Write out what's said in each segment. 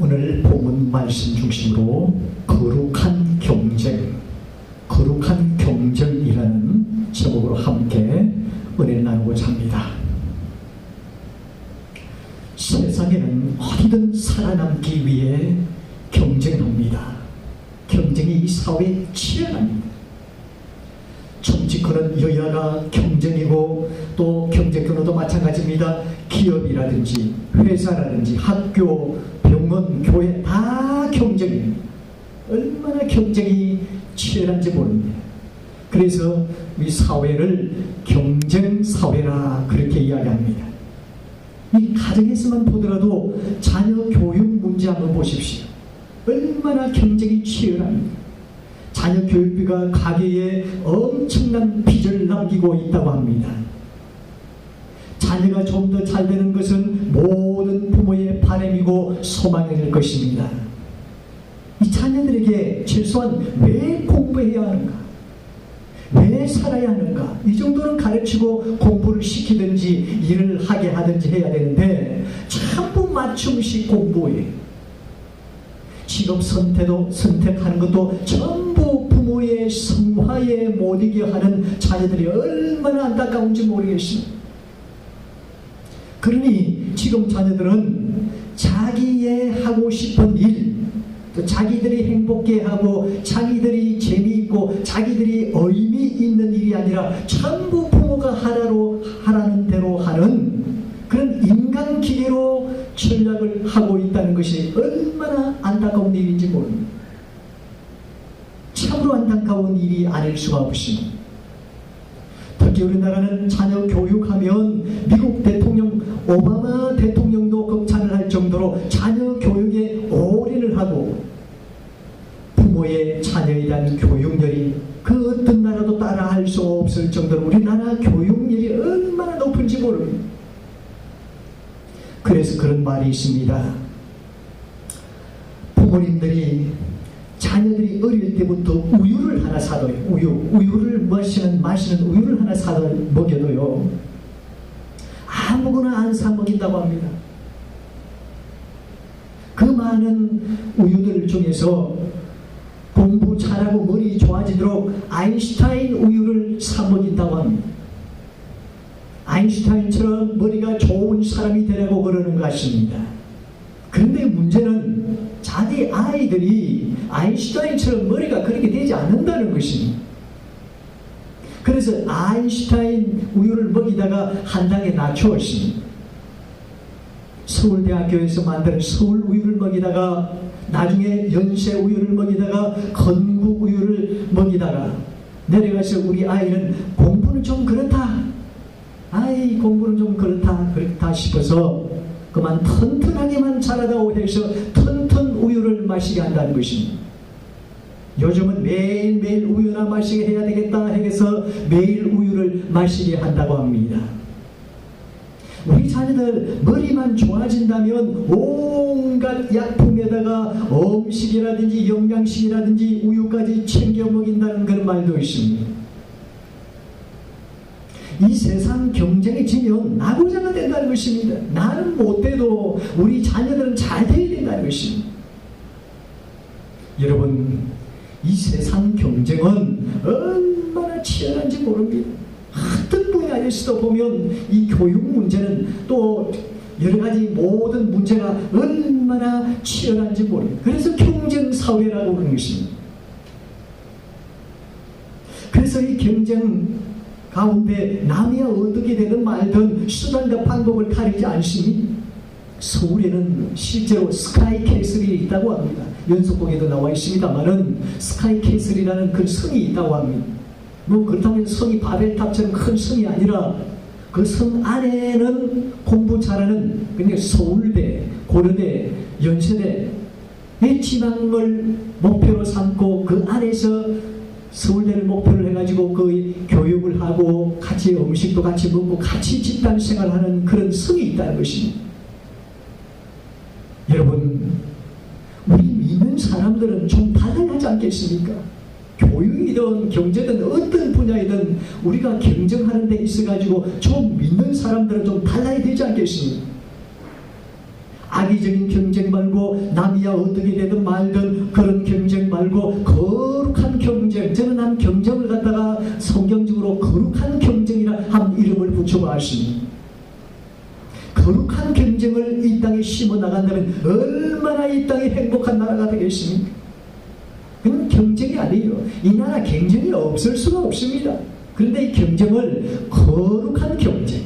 오늘 본문 말씀 중심으로 치열합니다. 정치권은 여야가 경쟁이고 또 경제권도 마찬가지입니다. 기업이라든지 회사라든지 학교, 병원, 교회 다 경쟁입니다. 얼마나 경쟁이 치열한지 모릅니다. 그래서 이 사회를 경쟁 사회라 그렇게 이야기합니다. 이 가정에서만 보더라도 자녀 교육 문제 한번 보십시오. 얼마나 경쟁이 치열합니다. 자녀 교육비가 가계에 엄청난 빚을 남기고 있다고 합니다. 자녀가 좀 더 잘 되는 것은 모든 부모의 바람이고 소망일 것입니다. 이 자녀들에게 최소한 왜 공부해야 하는가? 왜 살아야 하는가? 이 정도는 가르치고 공부를 시키든지 일을 하게 하든지 해야 되는데 전부 맞춤식 공부예요. 직업 선택도 선택하는 것도 전부 화에 못 이겨 하는 자녀들이 얼마나 안타까운지 모르겠습니다. 그러니 지금 자녀들은 자기의 하고 싶은 일, 또 자기들이 행복해 하고 자기들이 재미있고 자기들이 의미 있는 일이 아니라 전부 부모가 하라로 하라는 대로 하는 그런 인간 기계로 전략을 하고 있다는 것이 얼마나 안타까운 일인지 모릅니다. 참으로 안타까운 일이 아닐 수가 없습니다. 특히 우리나라는 자녀 교육하면 미국 대통령 오바마 대통령도 극찬을 할 정도로 자녀 교육에 올인을 하고 부모의 자녀에 대한 교육열이 그 어떤 나라도 따라할 수 없을 정도로 우리나라 교육열이 얼마나 높은지 모릅니다. 그래서 그런 말이 있습니다. 부모님들이 자녀들이 어릴 때부터 우유를 하나 사둬요. 우유. 우유를 마시는, 마시는 우유를 하나 사다 먹여도요. 아무거나 안 사 먹인다고 합니다. 그 많은 우유들 중에서 공부 잘하고 머리 좋아지도록 아인슈타인 우유를 사 먹인다고 합니다. 아인슈타인처럼 머리가 좋은 사람이 되라고 그러는 것 같습니다. 그런데 문제는 자기 아이들이 아인슈타인처럼 머리가 그렇게 되지 않는다는 것입니다. 그래서 아인슈타인 우유를 먹이다가 한 단계 낮추었습니다. 서울대학교에서 만드는 서울 우유를 먹이다가 나중에 연세 우유를 먹이다가 건국 우유를 먹이다가 내려가서 우리 아이는 공부는 좀 그렇다. 아이 공부는 좀 그렇다 그렇다 싶어서 그만 튼튼하게만 자라다오 해서 튼튼 우유를 마시게 한다는 것입니다. 요즘은 매일매일 우유나 마시게 해야 되겠다 해서 매일 우유를 마시게 한다고 합니다. 우리 자녀들 머리만 좋아진다면 온갖 약품에다가 음식이라든지 영양식이라든지 우유까지 챙겨 먹인다는 그런 말도 있습니다. 이 세상 경쟁이 지면 나고자가 된다는 것입니다. 나는 못돼도 우리 자녀들은 잘 돼야 된다는 것입니다. 여러분, 이 세상 경쟁은 얼마나 치열한지 모릅니다. 어떤 분야에서도 보면 이 교육 문제는 또 여러 가지 모든 문제가 얼마나 치열한지 모릅니다. 그래서 경쟁 사회라고 그런 것입니다. 그래서 이 경쟁 가운데 남이 어떻게 되든 말든 수단과 방법을 가리지 않습니다. 서울에는 실제로 스카이 캐슬이 있다고 합니다. 연속곡에도 나와 있습니다만은 스카이 캐슬이라는 그 성이 있다고 합니다. 뭐 그렇다면 성이 바벨탑처럼 큰 성이 아니라 그 성 안에는 공부 잘하는 그러니까 서울대, 고려대, 연세대 의 지방을 목표로 삼고 그 안에 안에서 서울대를 목표로 해가지고 그 교육을 하고 같이 음식도 같이 먹고 같이 집단 생활하는 그런 성이 있다는 것입니다. 여러분, 우리 믿는 사람들은 좀 달라야 하지 않겠습니까? 교육이든 경제든 어떤 분야이든 우리가 경쟁하는 데 있어가지고 좀 믿는 사람들은 좀 달라야 되지 않겠습니까? 악의적인 경쟁 말고 남이야 어떻게 되든 말든 그런 경쟁 말고 거 난 경쟁을 갖다가 성경적으로 거룩한 경쟁이라 한 이름을 붙여봤습니다. 거룩한 경쟁을 이 땅에 심어 나간다면 얼마나 이 땅이 행복한 나라가 되겠습니까? 그건 경쟁이 아니에요. 이 나라 경쟁이 없을 수가 없습니다. 그런데 이 경쟁을 거룩한 경쟁.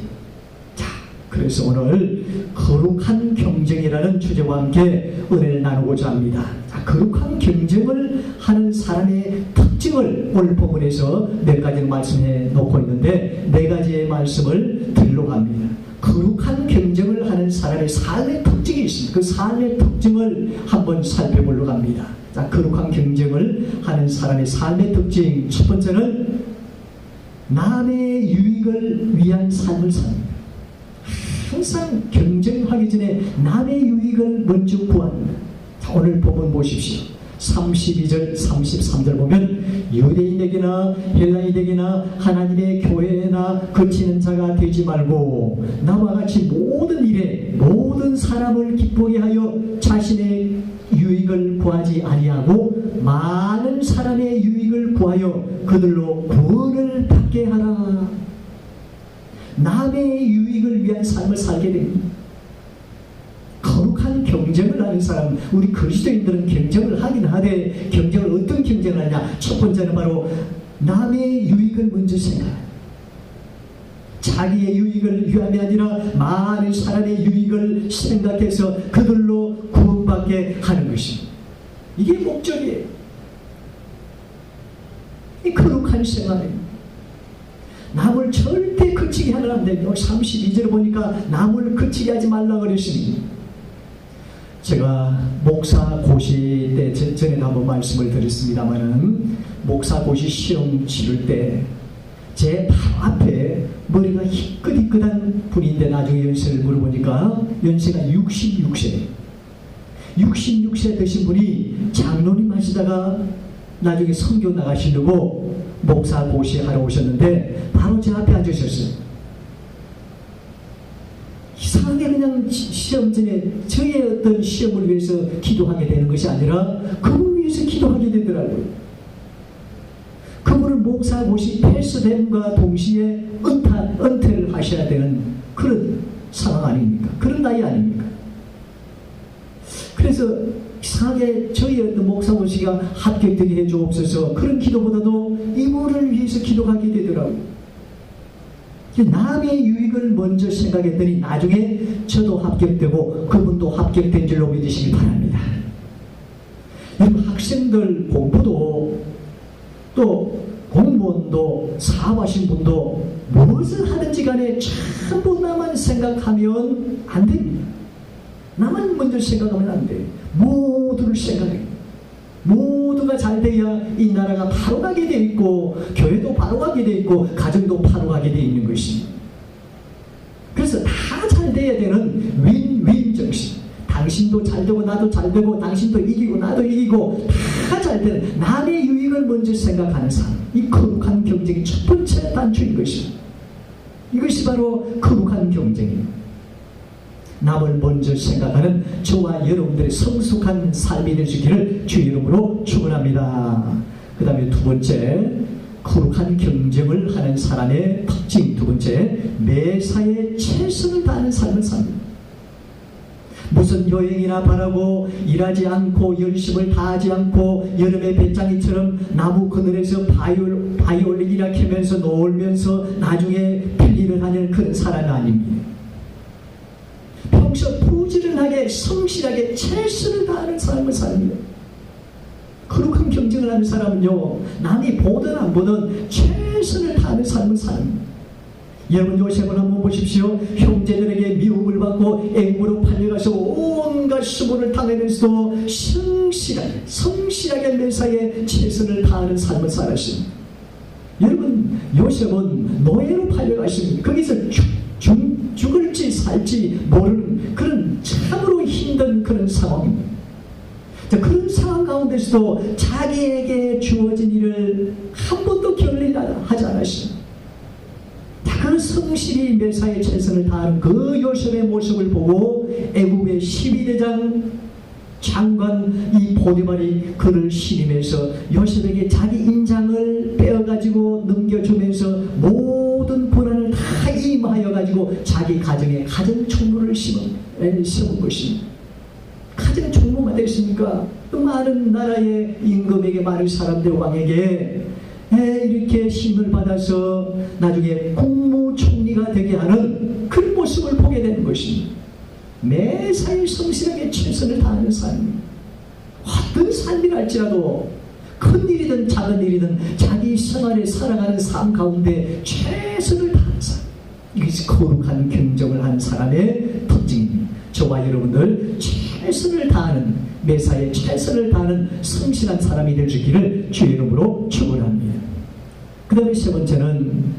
자, 그래서 오늘 거룩한 경쟁이라는 주제와 함께 은혜를 나누고자 합니다. 자, 거룩한 경쟁을 하는 사람의 특징을 오늘 본문에서 네 가지를 말씀해 놓고 있는데 네 가지의 말씀을 드리려고 합니다. 거룩한 경쟁을 하는 사람의 삶의 특징이 있습니다. 그 삶의 특징을 한번 살펴보려고 합니다. 자, 거룩한 경쟁을 하는 사람의 삶의 특징 첫 번째는 남의 유익을 위한 삶을 삽니다. 항상 경쟁하기 전에 남의 유익을 먼저 구합니다. 자, 오늘 본문 보십시오. 32절, 33절 보면 유대인에게나 헬라인에게나 하나님의 교회나 거치는 자가 되지 말고 나와 같이 모든 일에 모든 사람을 기쁘게 하여 자신의 유익을 구하지 아니하고 많은 사람의 유익을 구하여 그들로 구원을 받게 하라. 남의 유익을 위한 삶을 살게 됩니다. 거룩한 경쟁을 하는 사람, 우리 그리스도인들은 경쟁을 하긴 하되 경쟁을 어떤 경쟁을 하냐? 첫 번째는 바로 남의 유익을 먼저 생각해. 자기의 유익을 위함이 아니라 많은 사람의 유익을 생각해서 그들로 구원받게 하는 것입니다. 이게 목적이에요. 이 거룩한 생활입니다. 남을 절대 그치게 하면 안 돼요. 32절 보니까 남을 그치게 하지 말라 그랬습니다. 제가 목사 고시 때 전- 전에도 한번 말씀을 드렸습니다만은 목사 고시 시험 치를 때 제 바로 앞에 머리가 희끗희끗한 분인데 나중에 연세를 물어보니까 연세가 66세 66세 되신 분이 장로님 하시다가 나중에 성교 나가시려고 목사 고시 하러 오셨는데 바로 제 앞에 앉으셨어요. 이상하게 그냥 시- 시험 전에 저의 어떤 시험을 위해서 기도하게 되는 것이 아니라 그분을 위해서 기도하게 되더라고요. 그분을 목사 고시 패스됨과 동시에 은퇴, 은퇴를 하셔야 되는 그런 상황 아닙니까? 그런 나이 아닙니까? 그래서 이상하게 저희 목사 고시가 합격되게 해주옵소서 그런 기도보다도 이분을 위해서 기도하게 되더라고요. 남의 유익을 먼저 생각했더니 나중에 저도 합격되고 그분도 합격된 줄로 믿으시기 바랍니다. 여러분 학생들 공부도 또 공무원도 사업하신 분도 무엇을 하든지 간에 전부 나만 생각하면 안 됩니다. 나만 먼저 생각하면 안 돼요. 모두를 생각해요. 모두가 잘 돼야 이 나라가 바로 가게 돼 있고 교회도 바로 가게 돼 있고 가정도 바로 가게 돼 있는 것입니다. 그래서 다 잘 돼야 되는 윈윈 정신. 당신도 잘 되고 나도 잘 되고 당신도 이기고 나도 이기고 다 잘 되는 남의 유익을 먼저 생각하는 삶. 이 거룩한 경쟁이 첫 번째 단추인 것입니다. 이것이 바로 거룩한 경쟁입니다. 남을 먼저 생각하는 저와 여러분들의 성숙한 삶이 되시기를 주 이름으로 축원합니다. 그 다음에 두 번째 거룩한 경쟁을 하는 사람의 특징 두 번째 매사에 최선을 다하는 삶을 삽니다. 무슨 여행이나 바라고 일하지 않고 열심을 다하지 않고 여름의 배짱이처럼 나무 그늘에서 바이올, 바이올린이나 캐면서 놀면서 나중에 편리를 하는 그런 사람이 아닙니다. 평소 부지런하게 성실하게 최선을 다하는 삶을 삽니다. 거룩한 경쟁을 하는 사람은요 남이 보든 안 보든 최선을 다하는 삶을 삽니다. 여러분 요셉을 한번 보십시오. 형제들에게 미움을 받고 애국으로 팔려가서 온갖 수고를 당하면서도 성실하게 성실하게 매사에 최선을 다하는 삶을 살았습니다. 여러분 요셉은 노예로 팔려가십니다. 거기서 죽을지 살지 모르는 그런 참으로 힘든 그런 상황입니다. 자, 그런 상황 가운데서도 자기에게 주어진 일을 한 번도 결리하지 않았습니다. 그 성실히 매사에 최선을 다하는 그 요셉의 모습을 보고 애국의 12대장 장관 이 보디발이 그를 신임해서 요셉에게 자기 인장을 빼어가지고 넘겨주면서 모든 임하여 가지고 자기 가정에 가정 총무를 심어 세운 것입니다. 가정 총무가 됐으니까 또 많은 나라의 임금에게 많은 사람들 왕에게 에, 이렇게 힘을 받아서 나중에 국무총리가 되게 하는 그런 모습을 보게 되는 것입니다. 매사에 성실하게 최선을 다하는 삶. 어떤 삶이랄지라도 큰 일이든 작은 일이든 자기 생활에 살아가는 삶 가운데 최선을. 이것이 거룩한 경정을 하는 사람의 특징입니다. 저와 여러분들 최선을 다하는 매사에 최선을 다하는 성실한 사람이 있기를 주의 이름으로 축원합니다. 그 다음에 세 번째는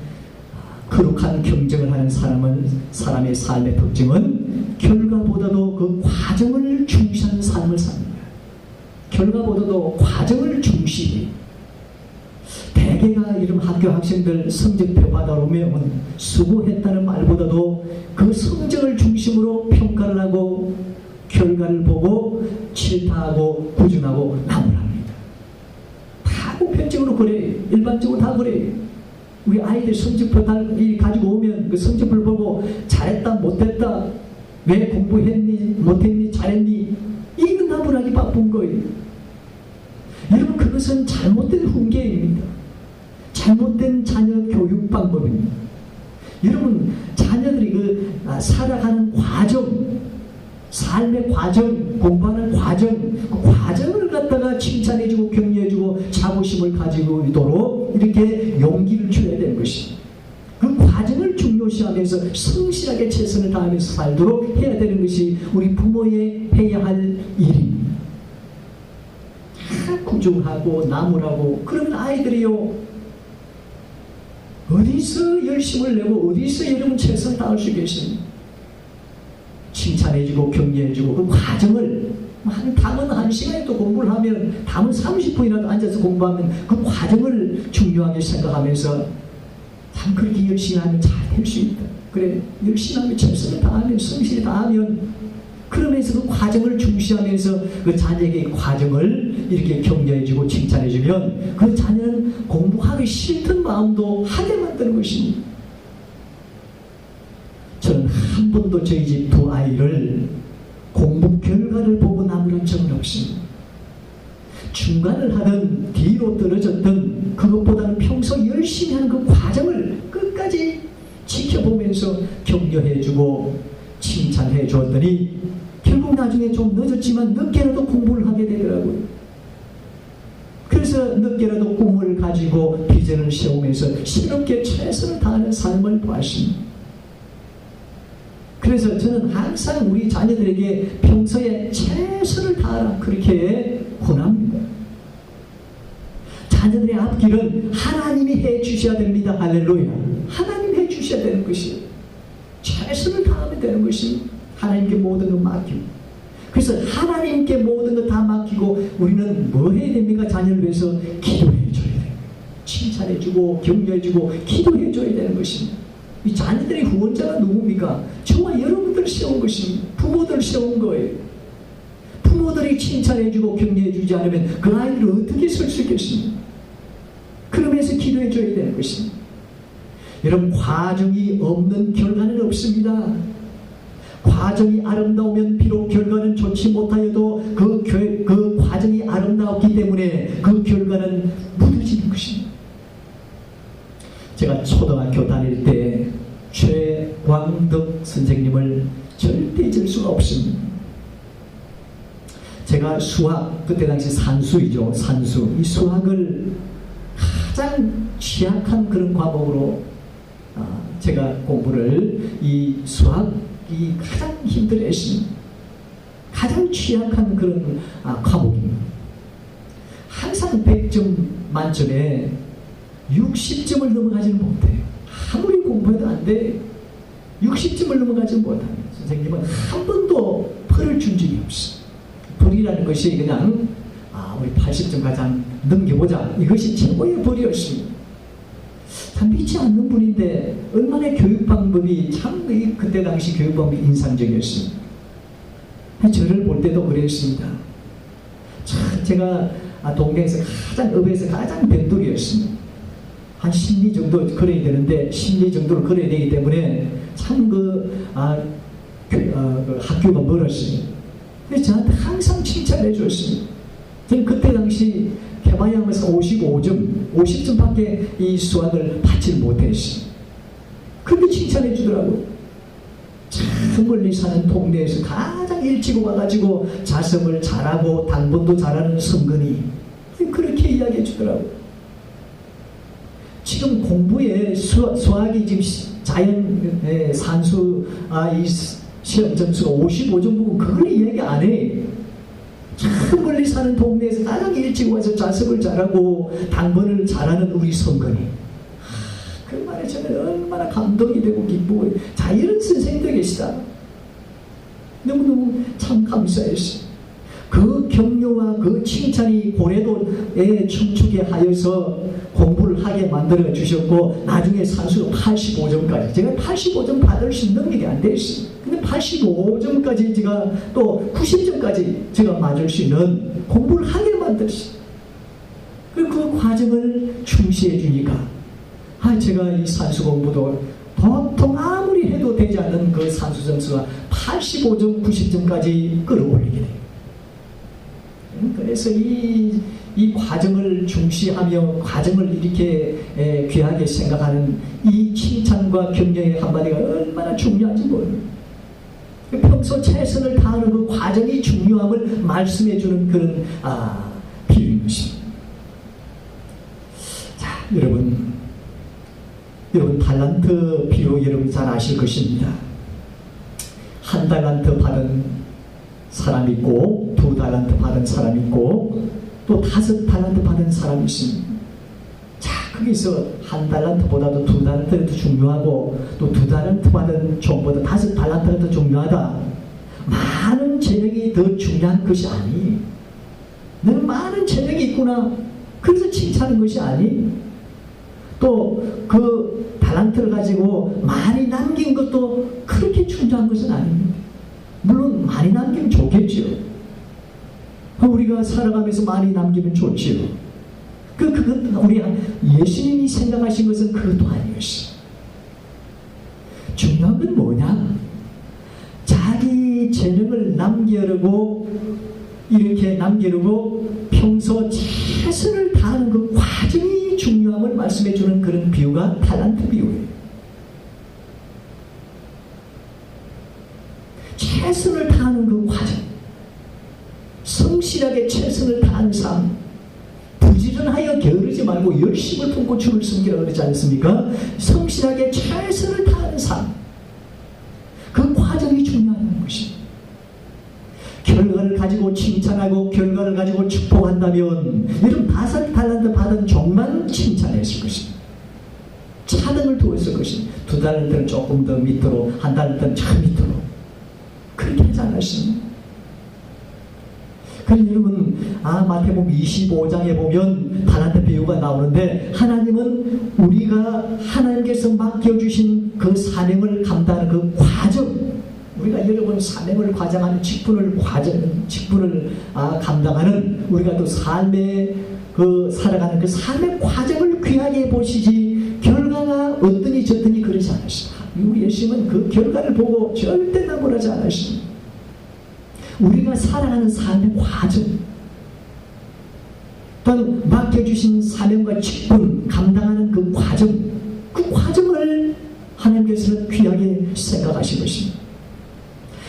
거룩한 경쟁을 하는 사람은 사람의 삶의 특징은 결과보다도 그 과정을 중시하는 삶을 삽니다. 결과보다도 과정을 중시. 대개가 이런 학교 학생들 성적표 받아오면 수고했다는 말보다도 그 성적을 중심으로 평가를 하고 결과를 보고 질타하고 구준하고 나무랍니다. 다 보편적으로 그래. 일반적으로 다 그래. 우리 아이들 성적표 다 가지고 오면 그 성적표를 보고 잘했다 못했다 왜 공부했니 못했니 잘했니 이거 나무라기 바쁜 거예요. 여러분 그것은 잘못된 훈계입니다. 잘못된 자녀 교육 방법입니다. 여러분 자녀들이 그 아, 살아가는 과정 삶의 과정, 공부하는 과정, 그 과정을 갖다가 칭찬해주고 격려해주고 자부심을 가지고 있도록 이렇게 용기를 줘야 되는 것입니다. 그 과정을 중요시하면서 성실하게 최선을 다하면서 살도록 해야 되는 것이 우리 부모의 해야 할 일입니다. 다 구중하고 나무라고 그러면 아이들이요 어디서 열심을 내고 어디서 여러분 최선을 다할 수 있겠습니까? 칭찬해주고 격려해주고 그 과정을 한 담은 한 시간에 또 공부를 하면 담은 30분이라도 앉아서 공부하면 그 과정을 중요하게 생각하면서 참 그렇게 열심히 하면 잘 될 수 있다. 그래 열심히 하면 최선을 다하면 성실히 다하면 그러면서 그 과정을 중시하면서 그 자녀에게 과정을 이렇게 격려해주고 칭찬해주면 그 자녀는 공부하기 싫던 마음도 하게 만드는 것입니다. 저는 한 번도 저희 집 두 아이를 공부 결과를 보고 나무란 적은 없습니다. 중간을 하든 뒤로 떨어졌든 그것보다는 평소 열심히 하는 그 과정을 끝까지 지켜보면서 격려해주고 칭찬해 주었더니 결국 나중에 좀 늦었지만 늦게라도 공부를 하게 되더라고요. 그래서 늦게라도 꿈을 가지고 비전을 세우면서 새롭게 최선을 다하는 삶을 보았습니다. 그래서 저는 항상 우리 자녀들에게 평소에 최선을 다하라 그렇게 권합니다. 자녀들의 앞길은 하나님이 해 주셔야 됩니다. 할렐루야. 하나님 해 주셔야 되는 것이에요. 최선을 다하면 되는 것이 하나님께 모든 걸 맡기고. 그래서 하나님께 모든 걸 다 맡기고 우리는 뭐 해야 됩니까? 자녀를 위해서 기도해 줘야 돼요. 칭찬해 주고 격려해 주고 기도해 줘야 되는 것입니다. 이 자녀들의 후원자가 누굽니까? 저와 여러분들 세운 것입니다. 부모들 세운 거예요. 부모들이 칭찬해주고 격려해주지 않으면 그 아이들을 어떻게 설 수 있겠습니까? 그러면서 기도해줘야 되는 것입니다. 여러분 과정이 없는 결과는 없습니다. 과정이 아름다우면 비록 결과는 좋지 못하여도 그, 겨, 그 과정이 아름다웠기 때문에 그 결과는 무너지는 것입니다. 제가 초등학교 다닐 때 최광덕 선생님을 절대 잊을 수가 없습니다. 제가 수학 그때 당시 산수이죠 산수 이 수학을 가장 취약한 그런 과목으로 아, 제가 공부를 이 수학이 가장 힘들어했습니다. 가장 취약한 그런 아, 과목입니다. 항상 100점 만점에 60점을 넘어가지는 못해요. 아무리 공부해도 안 돼. 60점을 넘어가지 못합니다. 선생님은 한 번도 벌을 준 적이 없어. 벌이라는 것이 그냥 아 우리 80점까지 한 넘겨보자. 이것이 최고의 벌이었습니다. 참 믿지 않는 분인데 얼마나 교육 방법이 참 이- 그때 당시 교육 방법이 인상적이었습니다. 저를 볼 때도 그랬습니다. 참 제가 아, 동네에서 가장 업에서 가장 변두리였습니다. 한 심리 정도 걸어야 되는데 심리 정도를 걸어야 되기 때문에 참그 아, 그, 아, 그 학교가 멀었습니다. 그래서 저한테 항상 칭찬해 줬습니다. 저는 그때 당시 하면서 55점, 50점밖에 이 수학을 받지 못했습니다. 그렇게 칭찬해 주더라고요. 참 멀리 사는 동네에서 가장 일찍 와가지고 자습을 잘하고 당번도 잘하는 성근이 그렇게 이야기해 주더라고요. 지금 공부에 수, 수학이 지금 시- 자연 에, 산수 아, 이 시- 시험 점수가 55점 보고 그걸 이야기 안 해. 참 멀리 사는 동네에서 가장 일찍 와서 자습을 잘하고 당번을 잘하는 우리 성근이. 그 말에 저는 얼마나 감동이 되고 기쁘고 자 이런 선생님도 계시다. 너무너무 참 감사했어요 그 칭찬이 고래도에 춤추게 하여서 공부를 하게 만들어 주셨고 나중에 산수로 85점까지 제가 85점 받을 수 있는 능력이 안 됐어요 근데 85점까지 제가 또 90점까지 제가 맞을 수 있는 공부를 하게 만들었어요 그 과정을 충실해 주니까 아, 제가 이 산수 공부도 보통 아무리 해도 되지 않는 그 산수 점수가 85점, 90점까지 끌어올리게 돼요. 음, 그래서 이, 이 과정을 중시하며 과정을 이렇게 에, 귀하게 생각하는 이 칭찬과 격려의 한마디가 얼마나 중요한지 모릅니다. 평소 최선을 다하는 그 과정이 중요함을 말씀해 주는 그런 아, 비유인 것입니다. 자, 여러분 여러분 달란트 비유 여러분 잘 아실 것입니다. 한 달란트 받은 사람 있고 두 달란트 받은 사람 있고 또 다섯 달란트 받은 사람이 있습니다. 자 거기서 한 달란트보다도 두 달란트가 더 중요하고 또 두 달란트 받은 종보다 다섯 달란트가 더 중요하다. 많은 재능이 더 중요한 것이 아니. 너는 많은 재능이 있구나. 그래서 칭찬하는 것이 아니. 또 그 달란트를 가지고 많이 남긴 것도 그렇게 중요한 것은 아닙니다. 물론 많이 남기면 좋겠지요. 우리가 살아가면서 많이 남기면 좋지요. 그, 그것, 우리 예수님이 생각하신 것은 그것도 아니었어요. 중요한 건 뭐냐? 자기 재능을 남기려고 이렇게 남기려고 평소 최선을 다하는 그 과정이 중요함을 말씀해 주는 그런 비유가 탈란트 비유예요. 최선을 다하는 그 과정. 성실하게 최선을 다하는 삶. 부지런하여 게으르지 말고 열심을 품고 주를 섬기라 그러지 않습니까? 성실하게 최선을 다하는 삶. 그 과정이 중요한 것입니다. 결과를 가지고 칭찬하고 결과를 가지고 축복한다면 이런 다섯 달란트 받은 종만 칭찬했을 것입니다. 차등을 두었을 것입니다. 두 달란트는 조금 더 밑으로 한 달란트는 저 밑으로 그렇게 하지 않았습니다. 그럼 여러분 아 마태복음 25장에 보면 달란트 비유가 나오는데 하나님은 우리가 하나님께서 맡겨주신 그 사명을 감당하는 그 과정 우리가 여러분 사명을 과장하는 직분을 과정 직분을 아, 감당하는 우리가 또 삶의 그 살아가는 그 삶의 과정을 귀하게 보시지 결과가 어떠니 저떠니 그러지 않으십니다. 우리 예수님은 그 결과를 보고 절대 낙오하지 않으십니다. 우리가 살아가는 삶의 과정. 또한 맡겨주신 사명과 직분 감당하는 그 과정. 그 과정을 하나님께서는 귀하게 생각하신 것입니다.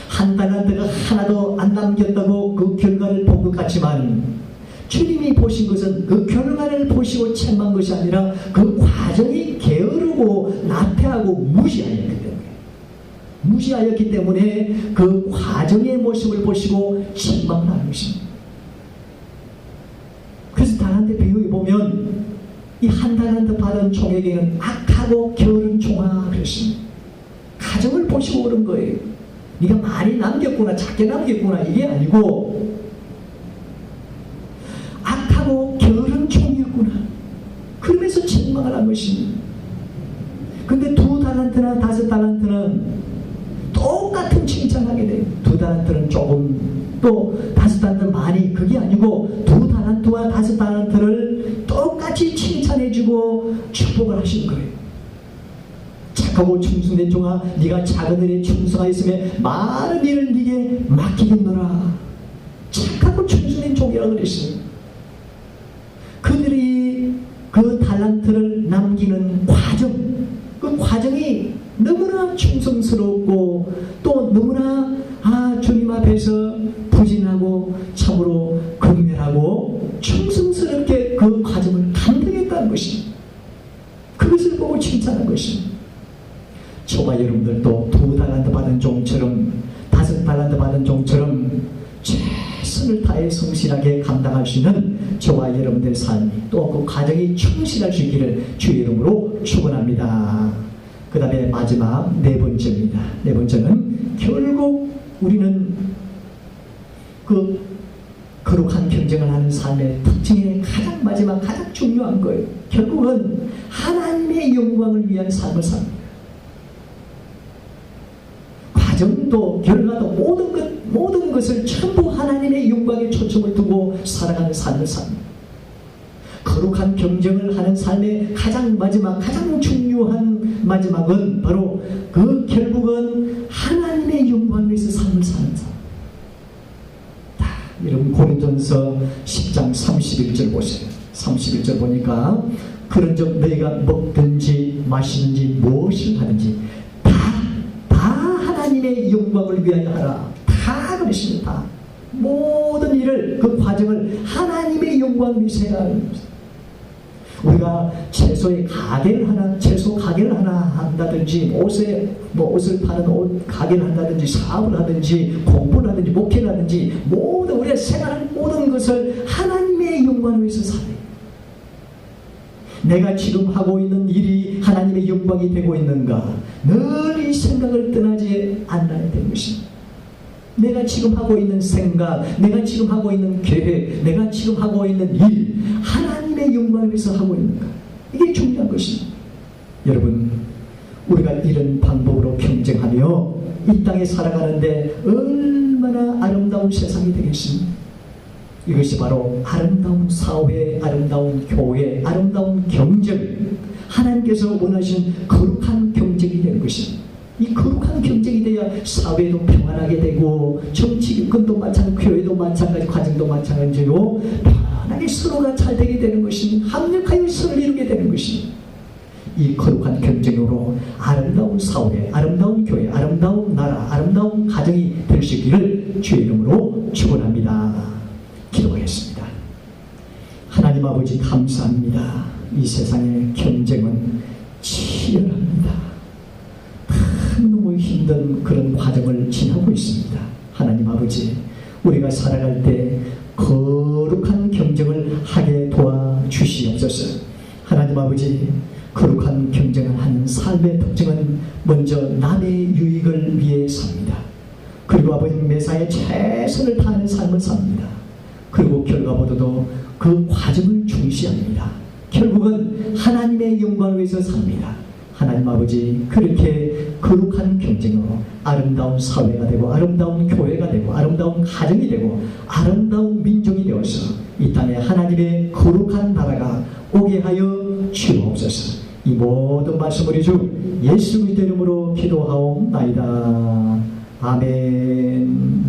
한 달란트가 하나도 안 남겼다고 그 결과를 본 것 같지만 주님이 보신 것은 그 결과를 보시고 책망한 것이 아니라 그 과정이 게으르고 나태하고 무시하였기 때문에 무시하였기 때문에 그 과정의 모습을 보시고 실망을 하는 것입니다. 그래서 달란트 비유에 보면 이 한 달란트 받은 종에게는 악하고 게으른 종아 그랬습니다. 가정을 보시고 그런 거예요. 네가 많이 남겼구나 작게 남겼구나 이게 아니고 악하고 게으른 종이었구나. 그러면서 책망을 한 것입니다. 근데 두 달란트나 다섯 달란트는 똑같은 칭찬하게 돼요. 두 달란트는 조금 또 다섯 달란트 많이 그게 아니고 두 달란트와 다섯 달란트를 똑같이 칭찬해주고 축복을 하신 거예요. 착하고 충성된 종아 네가 작은 일에 충성하였으면 많은 일을 네게 맡기겠노라. 착하고 충성된 종이라고 그랬어요. 그들이 그 달란트를 남기는 과정, 그 과정이 너무나 충성스럽고 또 너무나 아 주님 앞에서 부진하고 참으로 근면하고 충성스럽게 그 과정을 감당했다는 것입니다. 그것을 보고 칭찬한 것입니다. 저와 여러분들도 두 달란트 받은 종처럼 다섯 달란트 받은 종처럼 최선을 다해 성실하게 감당할 수 있는 저와 여러분들의 삶이 또그 과정이 충실할 수 있기를 주의 이름으로 축원합니다. 그 다음에 마지막 네 번째입니다. 네 번째는 결국 우리는 그 거룩한 경쟁을 하는 삶의 특징의 가장 마지막 가장 중요한 거예요. 결국은 하나님의 영광을 위한 삶을 삽니다. 과정도 결과도 모든 것 모든 것을 전부 하나님의 영광에 초점을 두고 살아가는 삶을 삽니다. 거룩한 경쟁을 하는 삶의 가장 마지막 가장 중요한 마지막은 바로 그 결국은 하나님의 영광을 위해서 삶을 사는 삶. 다 여러분 고린도전서 10장 31절 보세요. 31절 보니까 그런즉 너희가 먹든지 마시든지 무엇을 하든지 다 다 하나님의 영광을 위하여 하라. 다 그러십니다. 다. 모든 일을 그 과정을 하나님의 영광을 위해서 것입니다. 우리가 채소에 가게를 하나, 채소 가게를 하나 한다든지, 옷에, 뭐 옷을 파는 옷 가게를 한다든지, 사업을 하든지, 공부를 하든지, 목회를 하든지, 모든 우리가 생활하는 모든 것을 하나님의 영광을 위해서 살아요. 내가 지금 하고 있는 일이 하나님의 영광이 되고 있는가? 늘 이 생각을 떠나지 않아야 되는 것입니다. 내가 지금 하고 있는 생각, 내가 지금 하고 있는 계획, 내가 지금 하고 있는 일, 하나님의 영광을 위해서 하고 있는가? 이게 중요한 것입니다. 여러분, 우리가 이런 방법으로 경쟁하며 이 땅에 살아가는데 얼마나 아름다운 세상이 되겠습니까? 이것이 바로 아름다운 사회, 아름다운 교회, 아름다운 경쟁, 하나님께서 원하시는 거룩한 경쟁이 되는 것입니다. 이 거룩한 경쟁이 돼야 사회도 평안하게 되고 정치권도 마찬가지, 교회도 마찬가지, 가정도 마찬가지요. 편하게 서로가 잘 되게 되는 것입니다. 합력하여 서로 이루게 되는 것입니다. 이 거룩한 경쟁으로 아름다운 사회, 아름다운 교회, 아름다운 나라, 아름다운 가정이 될 수 있기를 주의 이름으로 축원합니다. 기도하겠습니다. 하나님 아버지 감사합니다. 이 세상의 경쟁은 치열합니다. 너무 힘든 그런 과정을 지나고 있습니다. 하나님 아버지, 우리가 살아갈 때 거룩한 경쟁을 하게 도와주시옵소서. 하나님 아버지, 거룩한 경쟁을 하는 삶의 특징은 먼저 남의 유익을 위해 삽니다. 그리고 아버지 매사에 최선을 다하는 삶을 삽니다. 그리고 결과보다도 그 과정을 중시합니다. 결국은 하나님의 영광을 위해서 삽니다. 하나님 아버지 그렇게 거룩한 경쟁으로 아름다운 사회가 되고 아름다운 교회가 되고 아름다운 가정이 되고 아름다운 민족이 되어서 이 땅에 하나님의 거룩한 나라가 오게 하여 주옵소서. 이 모든 말씀을 주 예수 그리스도 이름으로 기도하옵나이다. 아멘.